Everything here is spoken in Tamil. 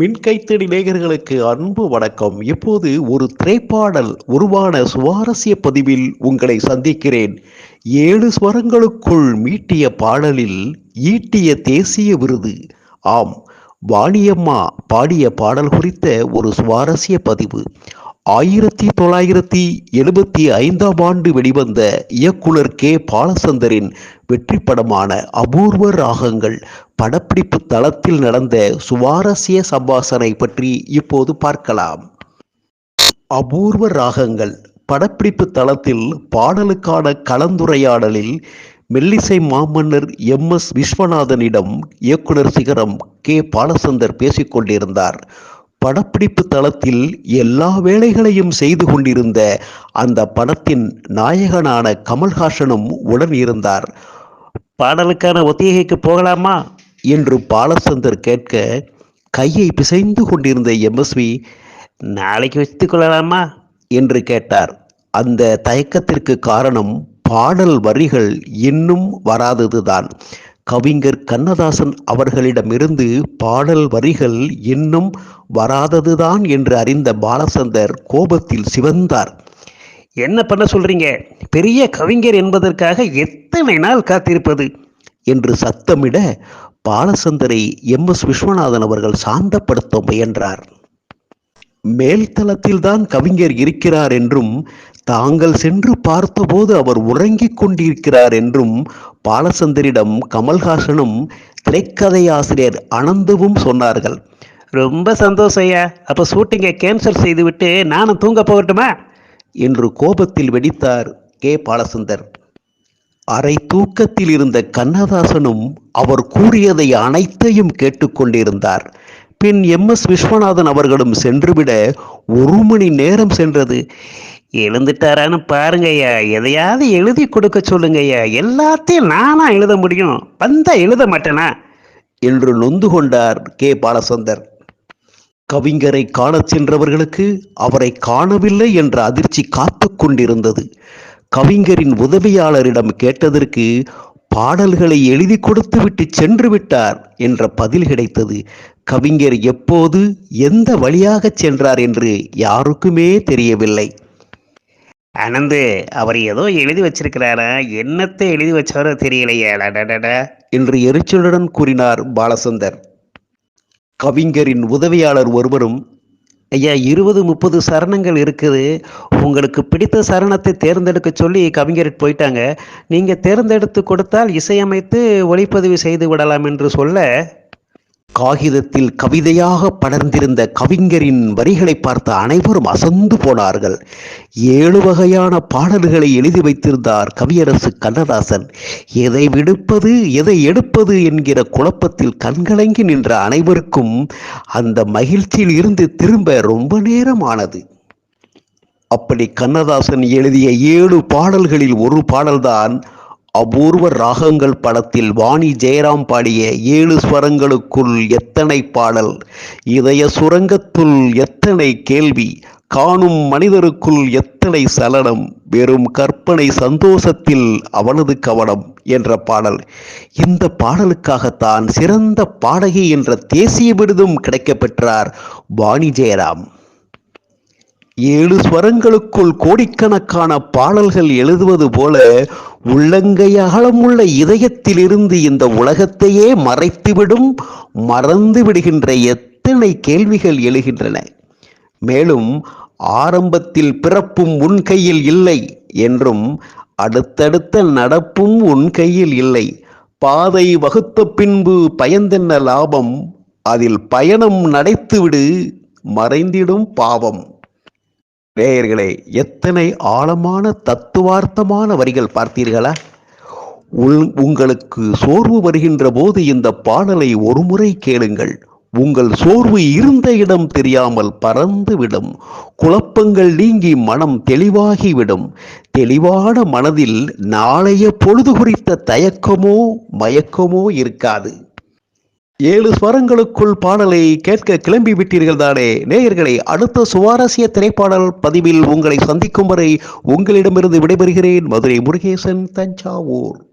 மின்கைத்தடி நேயர்களுக்கு அன்பு வணக்கம். இப்போது ஒரு திரைப்பாடல் உருவான சுவாரஸ்ய பதிவில் உங்களை சந்திக்கிறேன். ஏழு ஸ்வரங்களுக்குள் மீட்டிய பாடலில் ஈட்டிய தேசிய விருது. ஆம் வாணியம்மா பாடிய பாடல் குறித்த ஒரு சுவாரஸ்ய பதிவு. ஆயிரத்தி தொள்ளாயிரத்தி எழுபத்தி ஐந்தாம் ஆண்டு வெளிவந்த இயக்குனர் கே. பாலச்சந்தரின் வெற்றி படமான அபூர்வ ராகங்கள் படப்பிடிப்பு தளத்தில் நடந்த சுவாரஸ்ய சம்பாசனை பற்றி இப்போது பார்க்கலாம். அபூர்வ ராகங்கள் படப்பிடிப்பு தளத்தில் பாடலுக்கான கலந்துரையாடலில் மெல்லிசை மாமன்னர் எம். எஸ். விஸ்வநாதனிடம் இயக்குனர் சிகரம் கே. பாலச்சந்தர் பேசிக்கொண்டிருந்தார். படப்பிடிப்பு தளத்தில் எல்லா வேலைகளையும் செய்து கொண்டிருந்த அந்த படத்தின் நாயகனான கமல்ஹாசனும் உடன் இருந்தார். பாடலுக்கான ஒத்திகைக்கு போகலாமா? என்று பாலச்சந்தர் கேட்க கையை பிசைந்து கொண்டிருந்த எம்எஸ்வி நாளைக்கு வைத்துக் கொள்ளலாமா? என்று கேட்டார். அந்த தயக்கத்திற்கு காரணம் பாடல் வரிகள் இன்னும் வராததுதான். கவிஞர் கண்ணதாசன் அவர்களிடமிருந்து பாடல் வரிகள் இன்னும் வராததுதான் என்று அறிந்த பாலசந்தர் கோபத்தில் சிவந்தார். என்ன பண்ண சொல்றீங்க? பெரிய கவிஞர் என்பதற்காக எத்தனை நாள் காத்திருப்பது? என்று சத்தமிட பாலசந்தரை எம். எஸ். விஸ்வநாதன் அவர்கள் சாந்தப்படுத்த முயன்றார். மேல்தளத்தில்தான் கவிஞர் இருக்கிறார் என்றும் தாங்கள் சென்று பார்த்தபோது அவர் உறங்கிக் கொண்டிருக்கிறார் என்றும் பாலச்சந்தரிடம் கமல்ஹாசனும் திரைக்கதை ஆசிரியர் அனந்தவும் சொன்னார்கள். ரொம்ப சந்தோஷம் ஐயா. அப்போ ஷூட்டிங்கை கேன்சல் செய்துவிட்டு நானும் தூங்க போகட்டுமா? என்று கோபத்தில் வெடித்தார் கே. பாலசுந்தர். அரை தூக்கத்தில் இருந்த கண்ணதாசனும் அவர் கூறியதை அனைத்தையும் கேட்டுக்கொண்டிருந்தார் பின் எம். எஸ். விஸ்வநாதன் அவர்களும் சென்றுவிட ஒரு மணி நேரம் சென்றது. எழுந்துட்டாரான்னு பாருங்கய்யா. எதையாவது எழுதி கொடுக்க சொல்லுங்க ஐயா எல்லாத்தையும் நானா எழுத முடியும். வந்தா எழுத மாட்டேனா? என்று நொந்து கொண்டார் கே. பாலசந்தர். கவிஞரை காணச் சென்றவர்களுக்கு அவரை காணவில்லை என்ற அதிர்ச்சி காத்து கொண்டிருந்தது. கவிஞரின் உதவியாளரிடம் கேட்டதற்கு பாடல்களை எழுதி கொடுத்து விட்டு சென்று விட்டார் என்ற பதில் கிடைத்தது. கவிஞர் எப்போது எந்த வழியாக சென்றார் என்று யாருக்குமே தெரியவில்லை. அனந்து அவர் ஏதோ எழுதி வச்சிருக்கிறாரா? என்னத்தை எழுதி வச்சாரோ தெரியலையே. என்று எரிச்சலுடன் கூறினார் பாலசுந்தர். கவிஞரின் உதவியாளர் ஒருவரும் ஐயா இருபது முப்பது சரணங்கள் இருக்குது. உங்களுக்கு பிடித்த சரணத்தை தேர்ந்தெடுக்க சொல்லி கவிஞர் போயிட்டாங்க. நீங்கள் தேர்ந்தெடுத்து கொடுத்தால் இசையமைத்து ஒளிப்பதிவு செய்து விடலாம் என்று சொல்ல காகிதத்தில் கவிதையாக படர்ந்திருந்த கவிஞரின் வரிகளை பார்த்த அனைவரும் அசந்து போனார்கள். ஏழு வகையான பாடல்களை எழுதி வைத்திருந்தார் கவியரசு கண்ணதாசன். எதை விடுப்பது எதை எடுப்பது என்கிற குழப்பத்தில் கண்கலங்கி நின்ற அனைவருக்கும் அந்த மகிழ்ச்சியில் இருந்து திரும்ப ரொம்ப நேரம் ஆனது அப்படி கண்ணதாசன் எழுதிய ஏழு பாடல்களில் ஒரு பாடல்தான் அபூர்வ ராகங்கள் படத்தில் வாணி ஜெயராம் பாடிய ஏழு ஸ்வரங்களுக்குள் எத்தனை பாடல்? இதய சுரங்கத்துள் எத்தனை கேள்வி? காணும் மனிதருக்குள் எத்தனை சலனம்? வெறும் கற்பனை சந்தோஷத்தில் அவனது கவனம் என்ற பாடல். இந்த பாடலுக்காகத்தான் சிறந்த பாடகி என்ற தேசிய விருதும் கிடைக்கப்பெற்றார் வாணி ஜெயராம். ஏழு ஸ்வரங்களுக்குள் கோடிக்கணக்கான பாடல்கள் எழுதுவது போல உள்ளங்கை அகலமுள்ள இதயத்திலிருந்து இந்த உலகத்தையே மறைத்துவிடும் மறந்து விடுகின்ற எத்தனை கேள்விகள் எழுகின்றன. மேலும் ஆரம்பத்தில் பிறப்பும் உன் கையில் இல்லை என்றும் அடுத்தடுத்த நடப்பும் உன் கையில் இல்லை. பாதை வகுத்த பின்பு பயந்தென்ன லாபம்? அதில் பயணம் நடைத்துவிடு மறைந்திடும் பாவம். நேயர்களே எத்தனை ஆழமான தத்துவார்த்தமான வரிகள் பார்த்தீர்களா? உள் உங்களுக்கு சோர்வு வருகின்ற போது இந்த பாடலை ஒருமுறை கேளுங்கள். உங்கள் சோர்வு இருந்த இடம் தெரியாமல் பறந்துவிடும். குழப்பங்கள் நீங்கி மனம் தெளிவாகிவிடும். தெளிவான மனதில் நாளைய பொழுது குறித்த தயக்கமோ மயக்கமோ இருக்காது. ஏழு ஸ்வரங்களுக்குள் பாடலை கேட்க கிளம்பி விட்டீர்கள் தானே? நேயர்களை அடுத்த சுவாரஸ்ய திரைப்பாடல் பதிவில் உங்களை சந்திக்கும் வரை உங்களிடமிருந்து விடைபெறுகிறேன். மதுரை முருகேசன் தஞ்சாவூர்.